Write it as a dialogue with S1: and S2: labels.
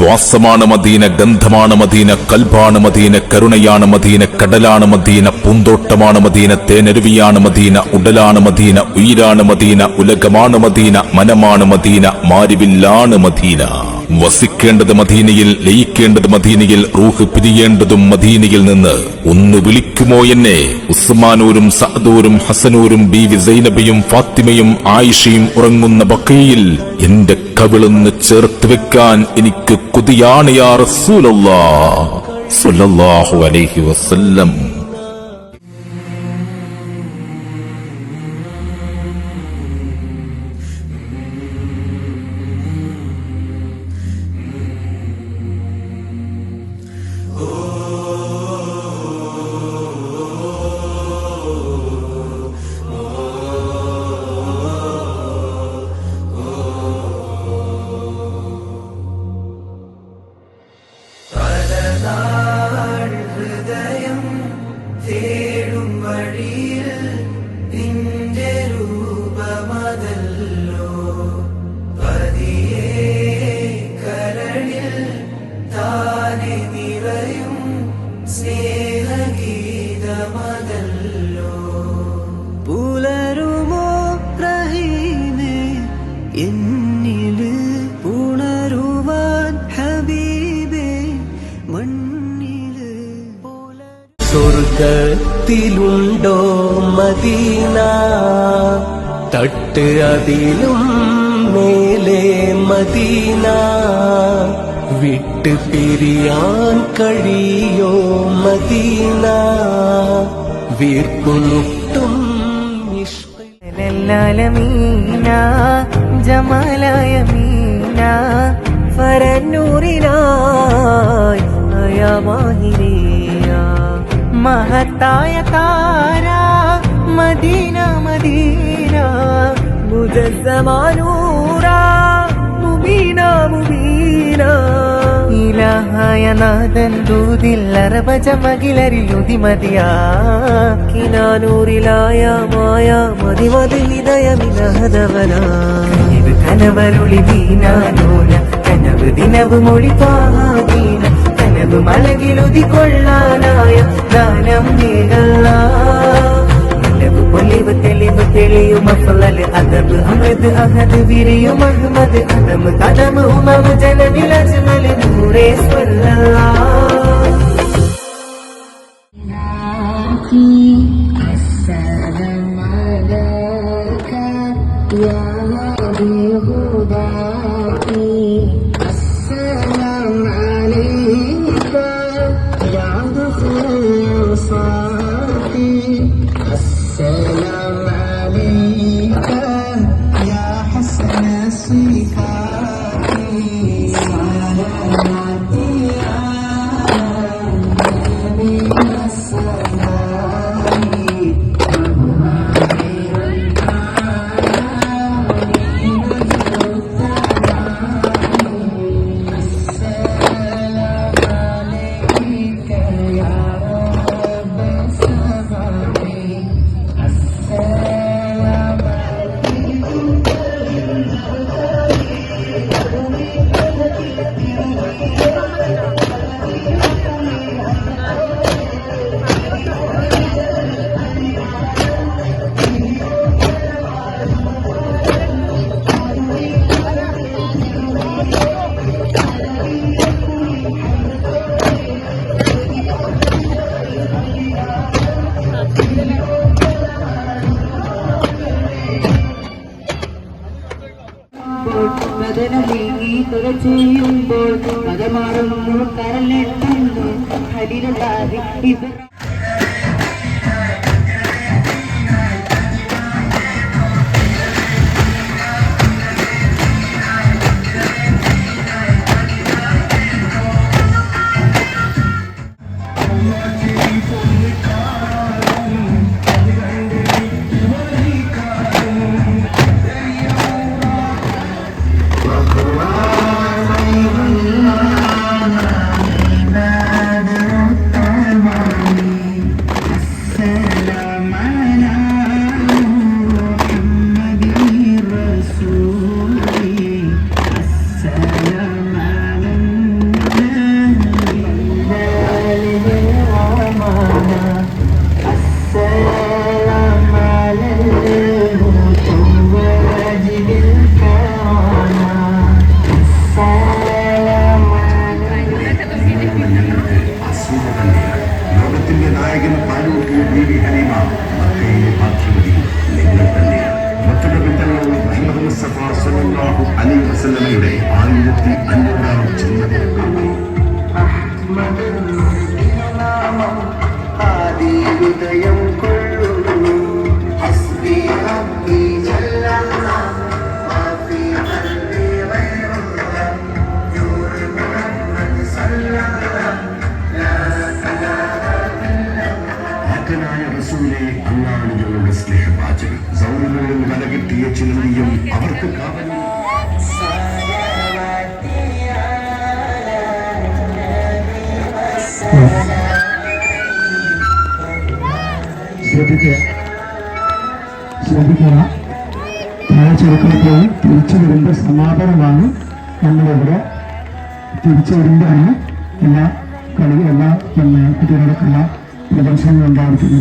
S1: ശ്വാസമാണ് Medina ഗന്ധമാണ് Medina കൽബാണ് Medina കരുണയാണ് മദീന കടലാണ് മദീന പൂന്തോട്ടമാണ് മദീന തേനരുവിയാണ് മദീന ഉടലാണ് മദീന ഉയിരാണ് മദീന ഉലകമാണ് മദീന മനമാണ് മദീന മാരിവില്ലാണ് മദീന. വസിക്കേണ്ടത് മദീനയിൽ ലയിക്കേണ്ടത് മദീനയിൽ റൂഹ് പിരിയേണ്ടതും മദീനയിൽ നിന്ന്. ഒന്ന് വിളിക്കുമോ എന്നെ? ഉസ്മാനൂരും സഅദൂരും ഹസനൂരും ബി വി സൈനബയും ഫാത്തിമയും ആയിഷയും ഉറങ്ങുന്ന ബക്കയിൽ എന്റെ കവിളൊന്ന് ചേർത്ത് വെക്കാൻ എനിക്ക് കുതിയാണ് യാ റസൂലല്ലാഹു അലൈഹി വസല്ലം.
S2: ഹൃദയം തേടും വഴിയിൽ നിന്റെ രൂപമതല്ലോ. പതിയെ കരളിൽ താനെ നിറയും സ്നേഹഗീതമതല്ലോ. പുലരുമോ റഹീമേ എന്നിൽ സ്വർഗത്തിലുണ്ടോ മദീന? തട്ട് അതിലും മേലെ മദീന. വിട്ട് പിരിയാൻ കഴിയോ മദീന? വീർപ്പുമുട്ടും
S3: മീന ജമാലായ മീന. ഫരന്നൂറിനായി അയമാഹിരിയ മഹത്തായ താര മദീന മദീന മുജസ്സമാനൂറ മുബീന മുബീന. ഇലഹായ നാഥൻ ദൂതിൽ അറബജമകിലരിലുതി മതിയാക്കിനാനൂറിലായ മായ മതിമതി ഇത് കനവരുളി ദീനാനൂല കനവ് ദിനവ് മൊഴി പാഹാദീന കനവ് മലകിലുതി കൊള്ളാനായ ദാനം നീകള. നിലവ് പൊലിവ് തെളിവ് തെളിയും അഫ്ളൽ അദബ് അമൃത് അഹദ് വിരിയും അഹ്മദ് അദമ് കദമ് ഉമവ് ജനനിൽ നൂറേ
S4: see.
S5: വദനം നീങ്ങി തുറ ചെയ്യുമ്പോൾ മതമാറുന്നു കരലെത്തുന്നു ഹലിലാഹി ഇബ്രാഹിം ും ആയിരത്തി അഞ്ഞൂറാം ചെന്നൈ
S6: ശ്രദ്ധിക്കുക. ശ്രദ്ധിക്കുക. താഴെ ചെറുക്കളെ പോയി തിരിച്ചു വരുമ്പോൾ സമാപനമാണ് നമ്മളിവിടെ തിരിച്ചു വരുമ്പോഴാണ് എല്ലാ കളി എല്ലാ കുട്ടികളുടെ കലാ പ്രദർശനങ്ങൾ ഉണ്ടായിരിക്കുന്നത്.